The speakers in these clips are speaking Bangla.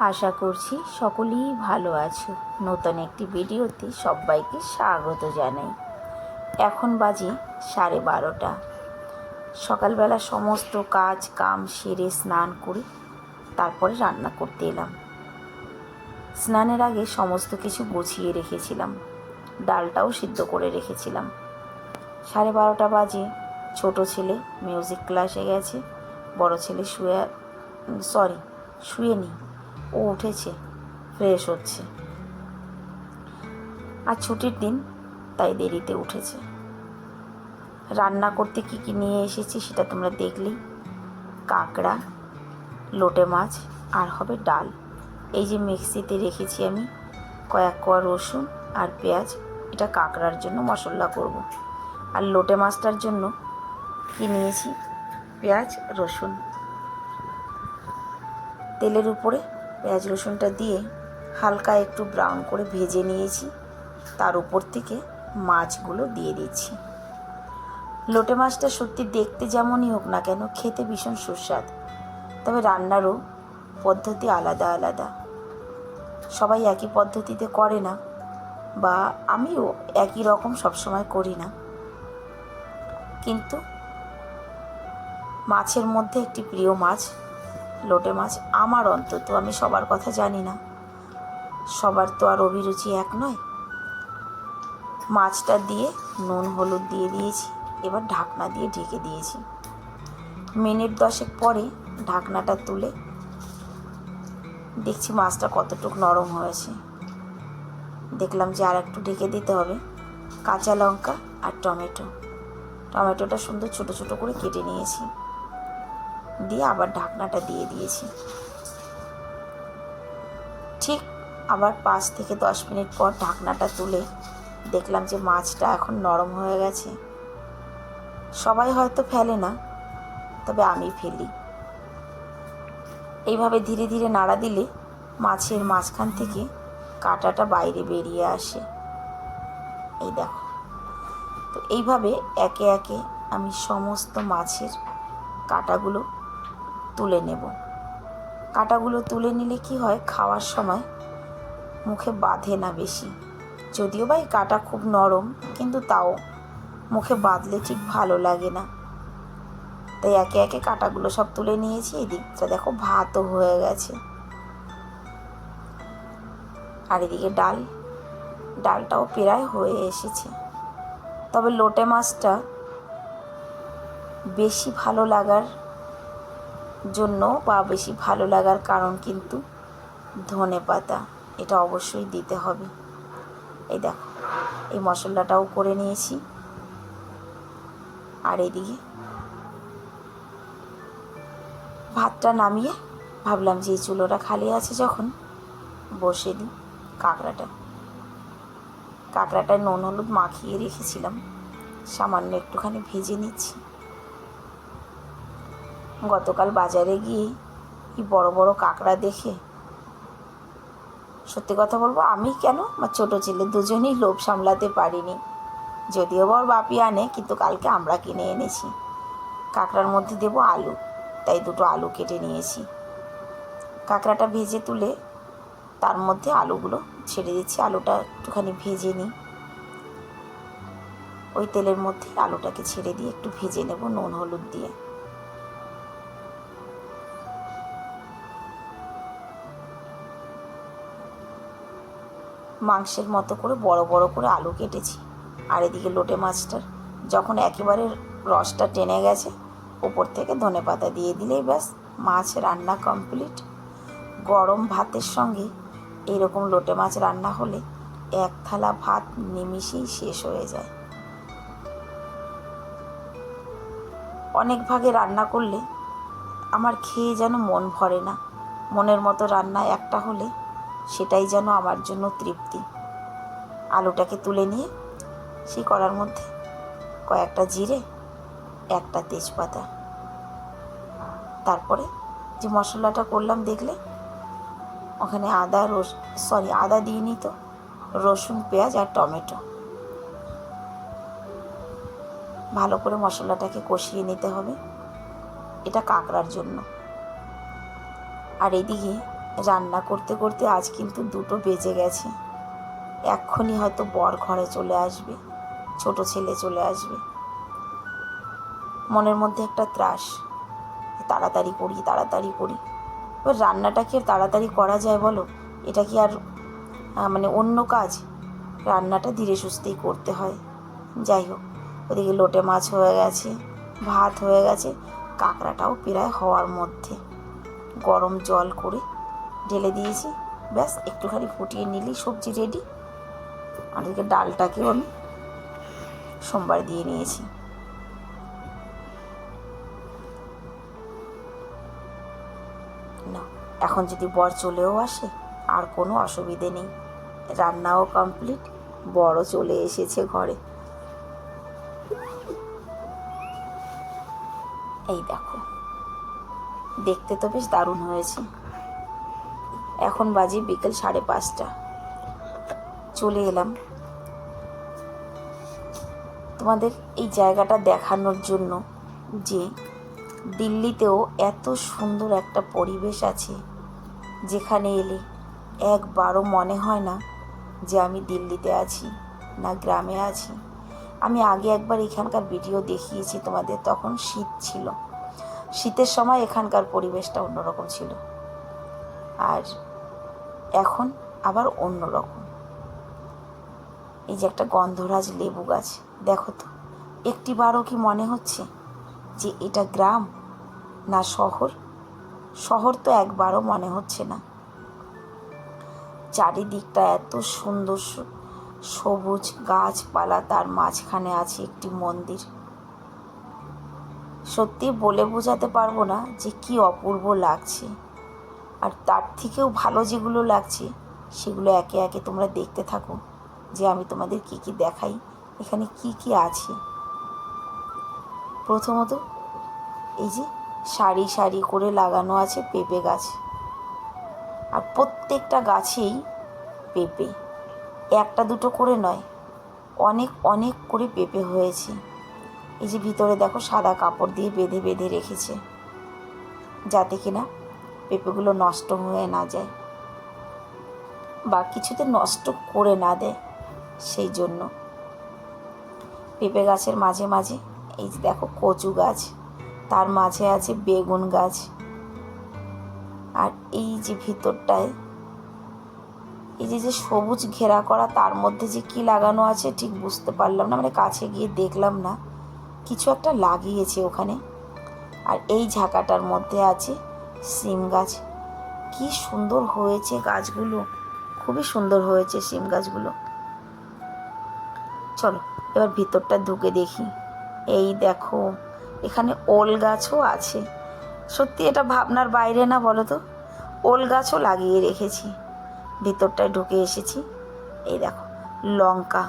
আশা করছি সকলেই ভালো আছো। নতুন একটি ভিডিওতে সবাইকে স্বাগত জানাই। এখন বাজে সাড়ে বারোটা। সকালবেলা সমস্ত কাজ কাম সেরে স্নান করে তারপরে রান্না করতে এলাম। স্নানের আগে সমস্ত কিছু গুছিয়ে রেখেছিলাম। ডালটাও সিদ্ধ করে রেখেছিলাম। সাড়ে বারোটা বাজে, ছোট ছেলে মিউজিক ক্লাসে গেছে, বড় ছেলে শুয়ে সরি শুয়ে নি ও উঠেছে ফ্রেশ হচ্ছে। আর ছুটির দিন তাই দেরিতে উঠেছে। রান্না করতে কি কি নিয়ে এসেছি সেটা তোমরা দেখলেই। কাঁকড়া, লোটে মাছ আর হবে ডাল। এই যে মিক্সিতে রেখেছি আমি কয়েক কোয়া রসুন আর পেঁয়াজ, এটা কাঁকড়ার জন্য মশলা করব। আর লোটে মাছটার জন্য কি নিয়েছি? পেঁয়াজ, রসুন। তেলের উপরে পেঁয়াজ রসুনটা দিয়ে হালকা একটু ব্রাউন করে ভেজে নিয়েছি। তার উপর থেকে মাছগুলো দিয়ে দিচ্ছি। লোটে মাছটা সত্যি দেখতে যেমনই হোক না কেন, খেতে ভীষণ সুস্বাদ। তবে রান্নারও পদ্ধতি আলাদা আলাদা। সবাই একই পদ্ধতিতে করে না, বা আমিও একই রকম সবসময় করি না। কিন্তু মাছের মধ্যে একটি প্রিয় মাছ লোটে মাছ আমার অন্তত, আমি সবার কথা জানি না। সবার তো আর অভিরুচি এক নয়। মাছটা দিয়ে নুন, হলুদ দিয়ে দিয়েছি, এবার ঢাকনা দিয়ে ঢেকে দিয়েছি। মিনিট দশেক পরে ঢাকনাটা তুলে দেখছি মাছটা কতটুকু নরম হয়েছে। দেখলাম যে আর একটু ঢেকে দিতে হবে, কাঁচা লঙ্কা আর টমেটো। টমেটোটা সুন্দর ছোটো ছোটো করে কেটে নিয়েছি। দিয়ে আবার ঢাকনাটা দিয়ে দিয়েছি। ঠিক আবার পাঁচ থেকে দশ মিনিট পর ঢাকনাটা তুলে দেখলাম যে মাছটা এখন নরম হয়ে গেছে। সবাই হয়তো ফেলে না, তবে আমি ফেলি। এইভাবে ধীরে ধীরে নাড়া দিলে মাছের মাঝখান থেকে কাঁটাটা বাইরে বেরিয়ে আসে। এই দেখো। তো এইভাবে একে একে আমি সমস্ত মাছের কাঁটাগুলো তুলে নেব। কাঁটাগুলো তুলে নিলে কি হয়? খাওয়ার সময় মুখে বাঁধে না বেশি। যদিও বা এই কাঁটা খুব নরম, কিন্তু তাও মুখে বাঁধলে ঠিক ভালো লাগে না। তাই একে একে কাঁটাগুলো সব তুলে নিয়েছি এদিকটা দেখো ভাতও হয়ে গেছে। আর এদিকে ডাল, ডালটাও প্রায় হয়ে এসেছে। তবে লোটে মাছটা বেশি ভালো লাগার জন্য বা বেশি ভালো লাগার কারণ কিন্তু ধনে পাতা, এটা অবশ্যই দিতে হবে। এই দেখো, এই মশলাটাও করে নিয়েছি। আর এদিকে ভাতটা নামিয়ে ভাবলাম যে চুলোটা খালি আছে যখন বসে দিই কাঁকড়াটা। কাঁকড়াটায় নুন, হলুদ মাখিয়ে রেখেছিলাম। সামান্য একটুখানি ভেজে নিচ্ছি। গতকাল বাজারে গিয়ে কি বড় বড় কাঁকড়া দেখে? সত্যি কথা বলব, আমি কেন? আমার ছোটো ছেলে দুজনেই লোভ সামলাতে পারিনি। যদিও বর বাপি আনে, কিন্তু কালকে আমরা কিনে এনেছি। কাঁকড়ার মধ্যে দেবো আলু, তাই দুটো আলু কেটে নিয়েছি। কাঁকড়াটা ভেজে তুলে তার মধ্যে আলুগুলো ছেড়ে দিচ্ছি, আলুটা একটুখানি ভেজে নিই। ওই তেলের মধ্যে আলুটাকে ছেড়ে দিয়ে একটু ভেজে নেব নুন, হলুদ দিয়ে। মাংসের মতো করে বড় বড় করে আলু কেটেছি। আর এদিকে লোটে মাছটার যখন একেবারে রসটা টেনে গেছে ওপর থেকে ধনে পাতা দিয়ে দিলেই ব্যাস, মাছ রান্না কমপ্লিট। গরম ভাতের সঙ্গে এইরকম লোটে মাছ রান্না হলে এক থালা ভাত নিমিষেই শেষ হয়ে যায়। অনেক ভাগে রান্না করলে আমার খেয়ে যেন মন ভরে না। মনের মতো রান্না একটা হলে সেটাই যেন আমার জন্য তৃপ্তি। আলুটাকে তুলে নিয়ে সেই কড়ার মধ্যে কয়েকটা জিরে, একটা তেজপাতা। তারপরে যে মশলাটা করলাম দেখলে, ওখানে আদা রস সরি আদা দিয়ে তো, রসুন, পেঁয়াজ আর টমেটো। ভালো করে মশলাটাকে কষিয়ে নিতে হবে। এটা কাঁকড়ার জন্য। আর এদিকে রান্না করতে করতে আজ কিন্তু দুটো বেজে গেছে। এক্ষুনি হয়তো বর ঘরে চলে আসবে, ছোট ছেলে চলে আসবে। মনের মধ্যে একটা ত্রাস, তাড়াতাড়ি করি তাড়াতাড়ি করি। এবার রান্নাটা কি তাড়াতাড়ি করা যায় বলো? এটা কি আর মানে অন্য কাজ? রান্নাটা ধীরে সুস্থেই করতে হয়। যাই হোক, ওদিকে লোটে মাছ হয়ে গেছে, ভাত হয়ে গেছে, কাঁকড়াটাও প্রায় হওয়ার মধ্যে। গরম জল করে ঢেলে দিয়েছি। ব্যাস, একটুখানি ফুটিয়ে নিলেই সবজি রেডি আর এদিকে ডালটাকেও আমি সোমবার দিয়ে নিয়েছি। না, এখন যদি বর চলেও আসে, আর কোনো অসুবিধে নেই। রান্নাও কমপ্লিট বড় চলে এসেছে ঘরে। এই দেখো, দেখতে তো বেশ দারুণ হয়েছে। এখন বাজে বিকেল সাড়ে পাঁচটা। চলে এলাম। তোমাদের এই জায়গাটা দেখানোর জন্য যে দিল্লিতেও এত সুন্দর একটা পরিবেশ আছে, যেখানে এলে একবারও মনে হয় না যে আমি দিল্লিতে আছি না গ্রামে আছি। আমি আগে একবার এখানকার ভিডিও দেখিয়েছি তোমাদের, তখন শীত ছিল। শীতের সময় এখানকার পরিবেশটা অন্যরকম ছিল। আর এখন আবার অন্য রকম এই যে একটা গন্ধরাজ লেবু গাছ, দেখো তো, একটিবারও কি মনে হচ্ছে যে এটা গ্রাম না শহর? শহর তো একবারও মনে হচ্ছে না। চারিদিকটা এত সুন্দর সবুজ গাছপালা, তার মাঝখানে আছে একটি মন্দির। সত্যি বলে বোঝাতে পারব না যে কি অপূর্ব লাগছে। আর তার থেকেও ভালো যেগুলো লাগছে, সেগুলো একে একে তোমরা দেখতে থাকো যে আমি তোমাদের কি কি দেখাই, এখানে কি কি আছে। প্রথমত, এই যে সারি সারি করে লাগানো আছে পেঁপে গাছ। আর প্রত্যেকটা গাছেই পেঁপে। একটা দুটো করে নয়, অনেক অনেক করে পেঁপে হয়েছে। এই যে ভিতরে দেখো সাদা কাপড় দিয়ে বেঁধে বেঁধে রেখেছে। যাতে কিনা পেঁপেগুলো নষ্ট হয়ে না যায় বা কিছুতে নষ্ট করে না দেয় সেই জন্য। পেঁপে গাছের মাঝে মাঝে, এই যে দেখো কচু গাছ, তার মাঝে আছে বেগুন গাছ আর এই যে ভিতরটায়, এই যে যে সবুজ ঘেরা করা, তার মধ্যে যে কি লাগানো আছে ঠিক বুঝতে পারলাম না মানে কাছে গিয়ে দেখলাম না, কিছু একটা লাগিয়েছে ওখানে। আর এই ঝাঁকাটার মধ্যে আছে সিম গাছ। কি সুন্দর হয়েছে গাছগুলো। খুবই সুন্দর হয়েছে সিম গাছগুলো। চলো, এবার ভিতরটা ঢুকে দেখি। এই দেখো, এখানে ওল গাছও আছে। সত্যি এটা ভাবনার বাইরে না বলো তো? ওল গাছও লাগিয়ে রেখেছি। ভিতরটায় ঢুকে এসেছি। এই দেখো, লঙ্কা।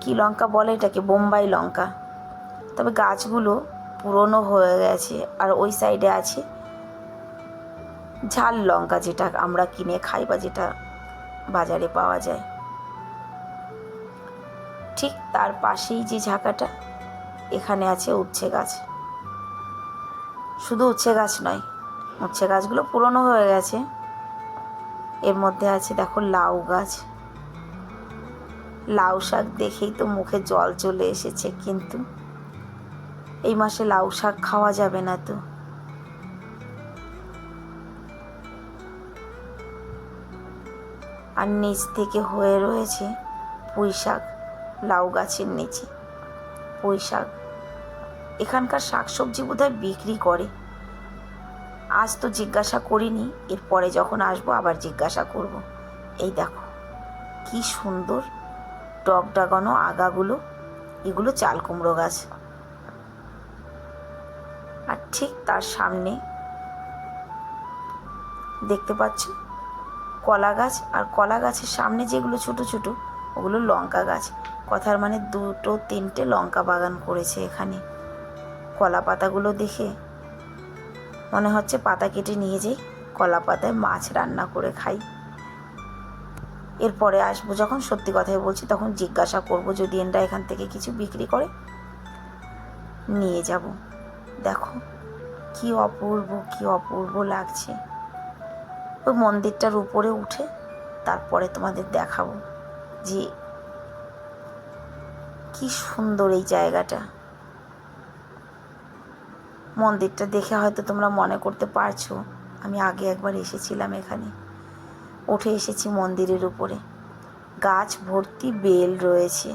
কি লঙ্কা বলে এটাকে? বোম্বাই লঙ্কা। তবে গাছগুলো পুরনো হয়ে গেছে, আর ওই সাইডে আছে। ঝাল লঙ্কা যেটা আমরা কিনে খাই বা যেটা বাজারে পাওয়া যায়। ঠিক তার পাশেই যে ঝাঁকাটা, এখানে আছে উচ্ছে গাছ। শুধু উচ্ছে গাছ নয়, উচ্ছে গাছগুলো পুরনো হয়ে গেছে। এর মধ্যে আছে দেখো লাউ গাছ। লাউ শাক দেখেই তো মুখে জল চলে এসেছে কিন্তু এই মাসে লাউ শাক খাওয়া যাবে না তো। আর নিচ থেকে হয়ে রয়েছে পুঁই শাক, লাউ গাছের নিচে। পুঁই শাক। এখানকার শাকসবজি বোধহয় বিক্রি করে। আজ তো জিজ্ঞাসা করিনি, এরপরে যখন আসব আবার জিজ্ঞাসা করব। এই দেখো, কি সুন্দর। ডগ ডাগানো আগাগুলো, এগুলো চাল কুমড়ো গাছ। ঠিক তার সামনে। দেখতে পাচ্ছ? কলা গাছ আর কলা গাছের সামনে যেগুলো ছোট ছোট, ওগুলো লঙ্কা গাছ। কথার মানে দুটো তিনটে লঙ্কা বাগান করেছে এখানে। কলা পাতাগুলো দেখে মনে হচ্ছে পাতা কেটে নিয়ে যাই কলা পাতায় মাছ রান্না করে খাই। এরপরে আসব যখন সত্যি কথাই বলছি, তখন জিজ্ঞাসা করব যদি এনরা এখান থেকে কিছু বিক্রি করে। নিয়ে যাব। দেখো কি অপূর্ব কি অপূর্ব লাগছে। ওই মন্দিরটার উপরে উঠে তারপরে তোমাদের দেখাবো যে কি সুন্দর এই জায়গাটা। মন্দিরটা দেখে হয়তো তোমরা মনে করতে পারছ, আমি আগে একবার এসেছিলাম এখানে। উঠে এসেছি মন্দিরের উপরে। গাছ ভর্তি বেল রয়েছে।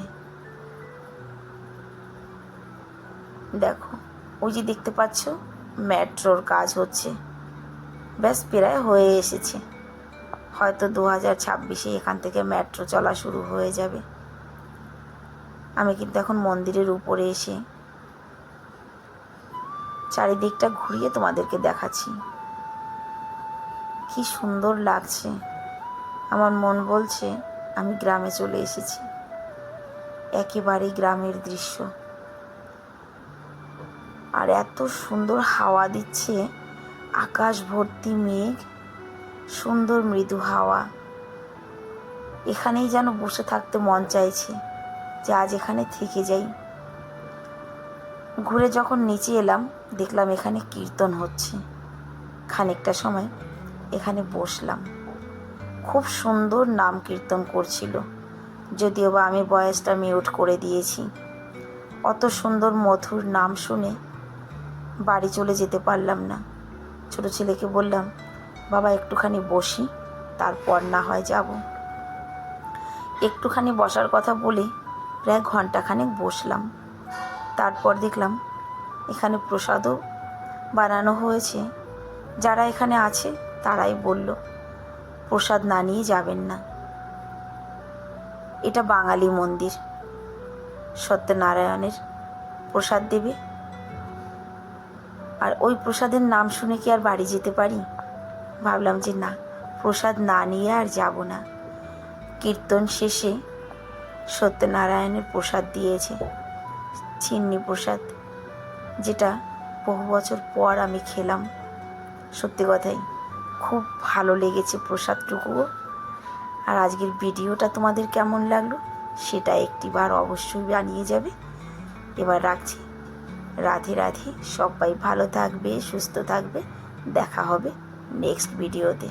দেখো, ওই যে দেখতে পাচ্ছ মেট্রোর কাজ হচ্ছে। ব্যাস, প্রায় হয়ে এসেছে। হয়তো দু হাজার ছাব্বিশে এখান থেকে মেট্রো চলা শুরু হয়ে যাবে। আমি কিন্তু এখন মন্দিরের উপরে এসে চারিদিকটা ঘুরিয়ে তোমাদেরকে দেখাচ্ছি। কি সুন্দর লাগছে। আমার মন বলছে, আমি গ্রামে চলে এসেছি। একেবারেই গ্রামের দৃশ্য। আর এত সুন্দর হাওয়া দিচ্ছে। আকাশ ভর্তি মেঘ, সুন্দর মৃদু হাওয়া। এখানেই যেন বসে থাকতে মন চাইছে যে আজ এখানে থেকে যাই। ঘুরে যখন নিচে এলাম, দেখলাম এখানে কীর্তন হচ্ছে। খানিকটা সময় এখানে বসলাম। খুব সুন্দর নাম কীর্তন করছিল, যদিও বা আমি বয়সটা মিউট করে দিয়েছি। অত সুন্দর মধুর নাম শুনে বাড়ি চলে যেতে পারলাম না। ছোট ছেলেকে বললাম, বাবা, একটুখানি বসি, তারপর না হয় যাব। একটুখানি বসার কথা বলে প্রায় ঘন্টাখানেক বসলাম। তারপর দেখলাম, এখানে প্রসাদও বানানো হয়েছে। যারা এখানে আছে, তারাই বলল, প্রসাদ না নিয়ে যাবেন না। এটা বাঙালি মন্দির। সত্যনারায়ণের প্রসাদ দেবে। আর ওই প্রসাদের নাম শুনে কি আর বাড়ি যেতে পারি? ভাবলাম যে না, প্রসাদ না নিয়ে আর যাব না। কীর্তন শেষে সত্যনারায়ণের প্রসাদ দিয়েছে, চিন্নি প্রসাদ, যেটা বহু বছর পর আমি খেলাম। সত্যি কথাই, খুব ভালো লেগেছে প্রসাদটুকুও আর আজকের ভিডিওটা তোমাদের কেমন লাগল, সেটা একটিবার অবশ্যই বানিয়ে যাবে। এবার রাখছি। রাধে রাধে সবাই ভালো থাকবে সুস্থ থাকবে। দেখা হবে নেক্সট ভিডিওতে